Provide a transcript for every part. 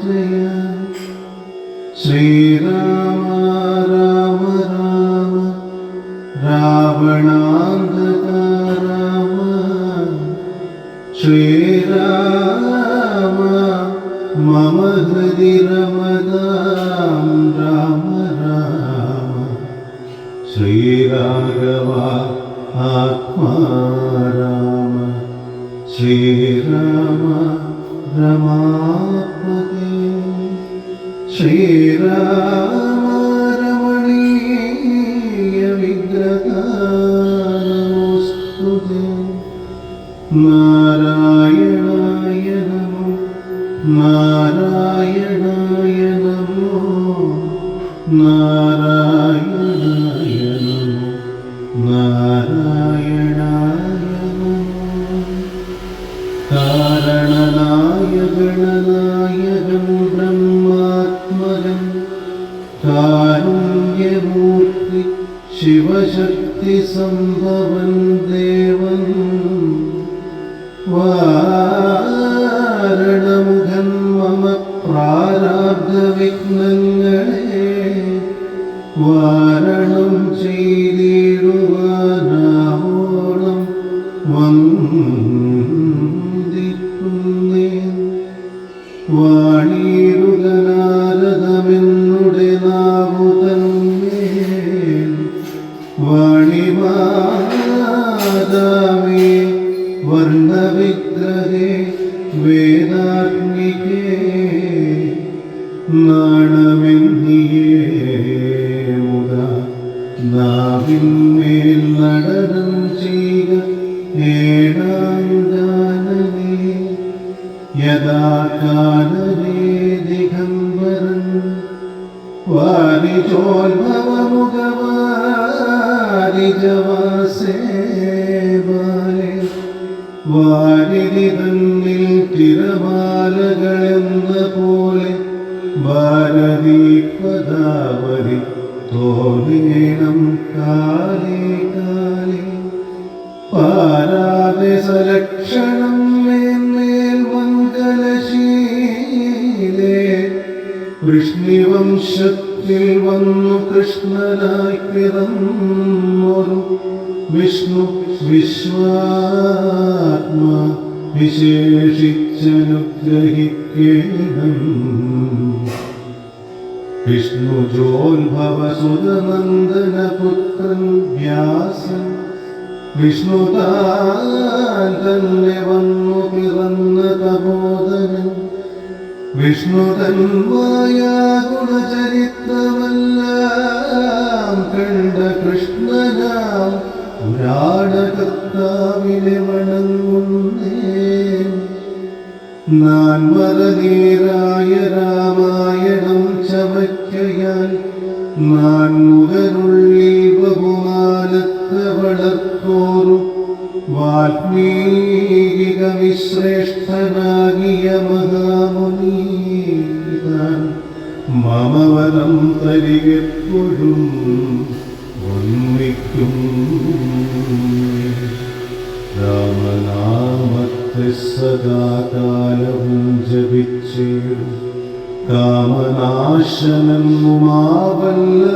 ജയ ശ്രീരാമ രാമ രാമ രാവണാന്തക രാമ ശ്രീരാമ മമ ഹൃദി രാമ രാമ ശ്രീരാഘവ ആത്മാ രാമ ശ്രീരാമ രമാപതി ശ്രീരാമ രമണീയ വിഗ്രഹാസ്തുതേ നാരായണായ നമോ നാരായണായ നമോ നാരായണായ गणनायकं ब्रह्मात्मज कारुण्यमूर्ति शिवशक्तिसम्भवन् देवम् वा വാണിമാതാവേ വർണവിഗ്രഹേ വേദാഗ്നികേ നാണമെന്നിയേ മുത നാവിന്മേൽ നടനം ചെയ്യുക ഏഴാം യഥാ കാലനേ ബാലേ വാരിധി തന്നിൽ തിരമാലകളെന്ന പോലെ ഭാരതി പദാവരി തോന്നേണം കാലേ കാലേ. പാരാതെ സലക്ഷണം മേന്മേൽ മംഗലശീലേ. വൃഷ്ണിവംശത്തിൽ വന്നു കൃഷ്ണനായി പിറന്നൊരു വിഷ്ണു വിശ്വാത്മാ വിശേഷിച്ചനുഗ്രഹിക്കേണം. വിഷ്ണു ജോത്ഭവ സുതനന്ദന പുത്രൻ വ്യാസൻ വിഷ്ണു തന്നെ വന്നു പിറന്ന തപോധനൻ വിഷ്ണു തന്മായ ഗുണചരിത്രമെല്ലാം കണ്ട കൃഷ്ണനാം പുരാണകർത്താവിനെ വണങ്ങുന്നേ നാൻ മറനീരായ രാമായണം ചവയ്ക്കയാൽ നാൻ മുഖനുള്ളിൽ വളർത്തോറും വളർത്തോരു വാൽമീകിക വിശ്രേഷ്ഠനാകിയ മഹാമുനി താൻ മമവരം തരികെപ്പോഴും ഒന്നിക്കും രാമനാമത്തെ സദാകാലവും ജപിച്ചിടും കാമനാശനം ഉമാവല്ലഭൻ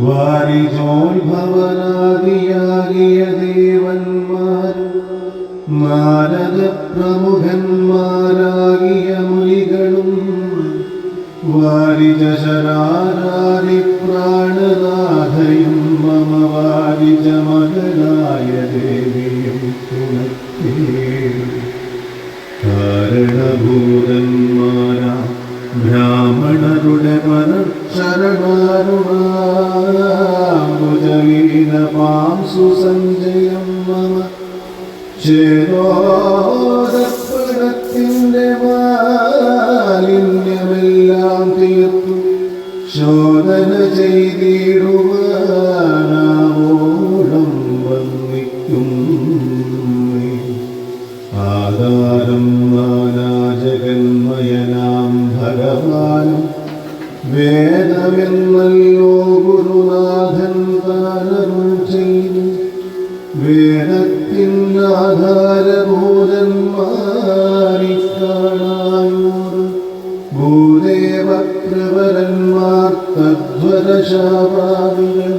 വാരിജോത്ഭവനാദിയാകിയ ദേവന്മാരും നാരദ പ്രമുഖന്മാരാകിയ മുനികളും വാരിജ ശരാരാരി പ്രാണനാഥയും മമ വാരിജ മകനായ ദേവിയും കാരണഭൂതന്മാരാ ബ്രാഹ്മണരുടെ മനഃശരണാരുണാമുജലീന പാംസു സഞ്ജയം മമ. ചേരോദപ്പടത്തിന്റെ മാലിന്യമെല്ലാം തീർത്തു. ശോധന ചെയ്തിടുവാനാവോളം തദ്വരശാപാവികൾ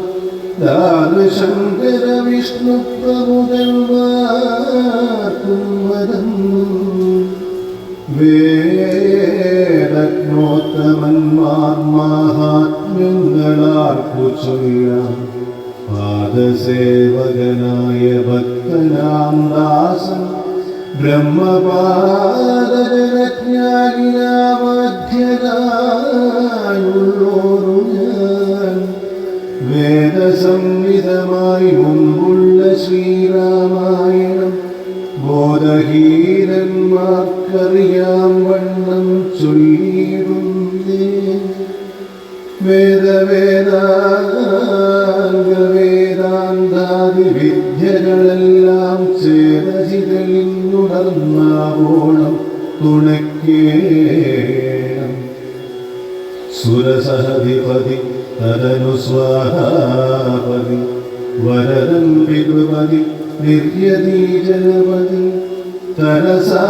ദാനശങ്കര വിഷ്ണു പ്രമുഖന്മാർക്കും വരം വേദജ്ഞോത്തമന്മാർ മാഹാത്മ്യങ്ങളാർക്കു ചൊല്ലാം. പാദസേവകനായ ഭക്തനാം ദാസൻ ബ്രഹ്മപാദജ്ഞാനിയാമധ്യനായുള്ളോരു ഞാൻ വേദസംവിധമായി മുമ്പുള്ള ശ്രീരാമായണം ബോധഹീനന്മാർക്കറിയാം വണ്ണം ചൊല്ലിയിടുന്നേ വേദവേദാംഗവേദാന്താദി വിദ്യകളെല്ലാം ചേതചിതലിന്നുണർന്നാവോളം തുണക്കേണം. സുരസഹധിപതി തദനു സ്വാഹാപതി വരദം വികൃപതി നിർയതീജനപതി തരസാ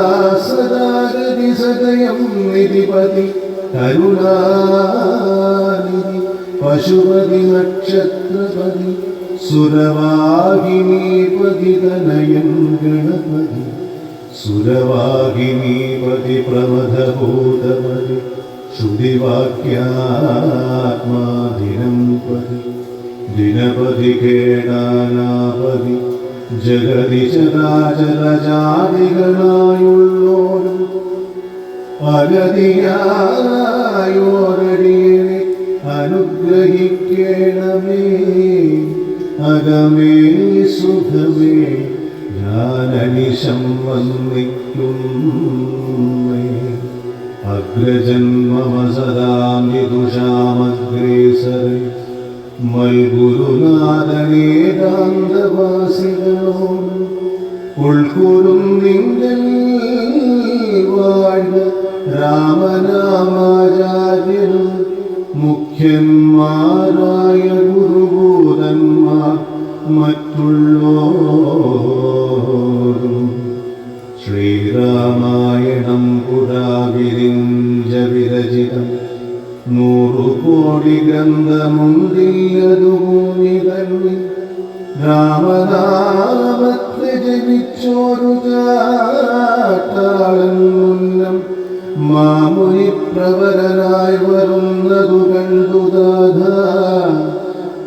സദാഗതി സദയം നിധിപതി കരുണാനിധി പശുപതി നക്ഷത്രപതി സുരവാഹിനീപതി തനയൻ ഗണപതി. സുരവാഹിനീപതി പ്രമഥഭൂതപതി ശ്രുതിവാക്യാത്മാദിനം പതി. ദിനപതി കേടാനാപതി. ജഗതി ചരാചരജാതികളായുള്ളോരും അഗതിയായോരടിയെ അനുഗ്രഹിക്കണമേ. അകമേ സുഖമേ. ഞാനനിശം വന്നിക്കുന്നേ അഗ്രജന്മമ സദാം വിദുഷാമഗ്രേസരെ മൽഗുരുനാഥനേകാന്തവാസികളോട് ഉൾക്കുറും നിങ്ങൾ വാഴ്ക രാമനാമാചാര്യനും മുഖ്യന്മാരായ ശ്രീരാമായണം പുരാവിരിഞ്ചവിരചിതം നൂറു കോടി ഗ്രന്ഥമുണ്ടില്ലതു ഭൂമി തന്നി രാമനാമത്തെ ജപിച്ചോരു ചാട്ടാളൻ മാമുനി പ്രവരനായി വരുന്നതു കണ്ടു ദാദാ.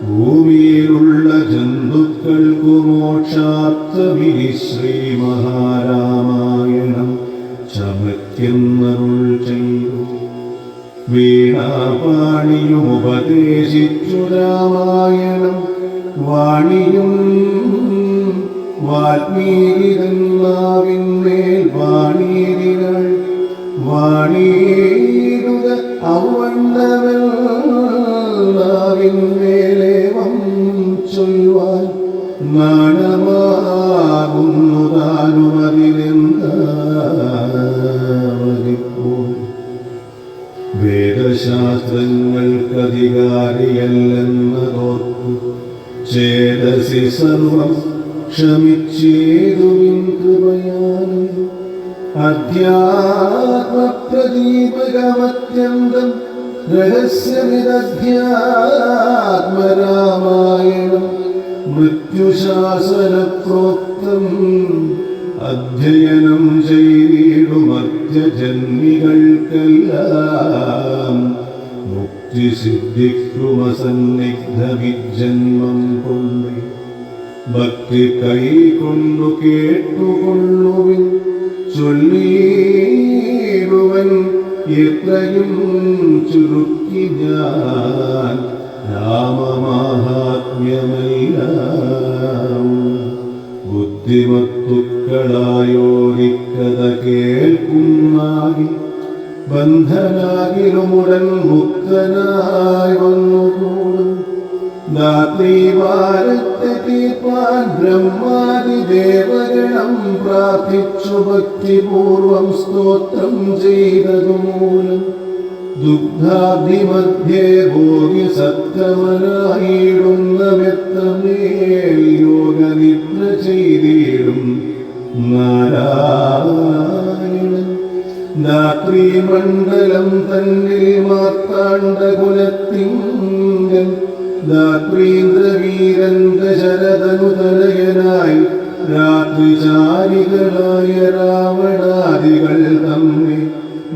ഭൂമിയിലുള്ള ജന്തുക്കൾക്കു മോക്ഷാർത്ഥമിനി ശ്രീ മഹാരാമായണം ചമയ്ക്കുന്നരുൾ ചെയ്തു. വീണാപാണിയും ഉപദേശിച്ചു രാമായണം. വാണിയും വാൽമീകിതന്മാവിന്മേൽ വാണീരികൾ വാണീരുക ഔവണ്ണമെല്ലാവിന്മേലേവം ചൊല്ലുവാൻ നാണമാകുന്നു താനും വേദശാസ്ത്രങ്ങൾക്കധികാരിയല്ലെന്നതോർത്തു ചേതസി സർവം ക്ഷമിച്ചേതുവിൻ കൃപയാലും അധ്യാത്മപ്രദീപകമത്യന്തം രഹസ്യമിതധ്യാത്മരാമായണം മൃത്യുശാസനപ്രോക്തം അധ്യയനം ചെയ്തിടും അത്യജന്മികൾക്കെല്ലാം മുക്തി സിദ്ധിക്കുമസന്നിഗ്ധ വിജന്മം കൊണ്ട്. ഭക്തി കൈകൊണ്ടു കേട്ടുകൊള്ളുവിൻ ചൊല്ലിടുവൻ എത്രയും ചുരുക്കി ഞാൻ. രാമമാഹാത്മ്യമെല്ലാം. ബുദ്ധിമത്തുക്കളായോരിക്കഥ കേൾക്കുന്നാകി ബന്ധനാകിലുമുടൻ മുക്തനായി വന്നുകൂടും. രാത്രിവാരത്തെ തീർപ്പാൻ ബ്രഹ്മാതി ദേവഗണം പ്രാർത്ഥിച്ചു ഭക്തിപൂർവം സ്തോത്രം ചെയ്തതുമൂലം. ദുഗ്ധാബ്ദിമധ്യേ ഭോഗി സത്യമനായിടുന്ന മെത്തമേൽ യോഗനിദ്ര ചെയ്തിടും. നാരായണൻ രാത്രി മണ്ഡലം തന്നിൽ മാർത്താണ്ഡ കുലത്തിങ്കൽ രാത്രീന്ദ്രവീരന്റെ രാത്രിചാരികളായ രാവണാദികൾ തമ്മെ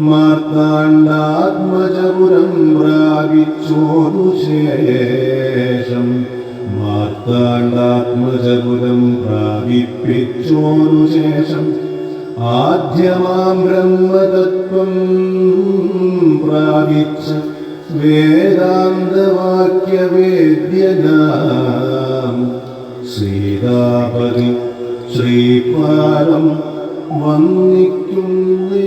മാർത്താണ്ഡാത്മജപുരം പ്രാപിച്ചോതു ശേഷം മാർത്താണ്ഡാത്മജപുരം പ്രാപിപ്പിച്ചോതു ശേഷം ആദ്യമാം ബ്രഹ്മതത്വം പ്രാപിച്ച വേദാന്തവാക്യവേദ്യനാം ശ്രീതാപതി ശ്രീപാദം വന്ദിക്കുന്നേ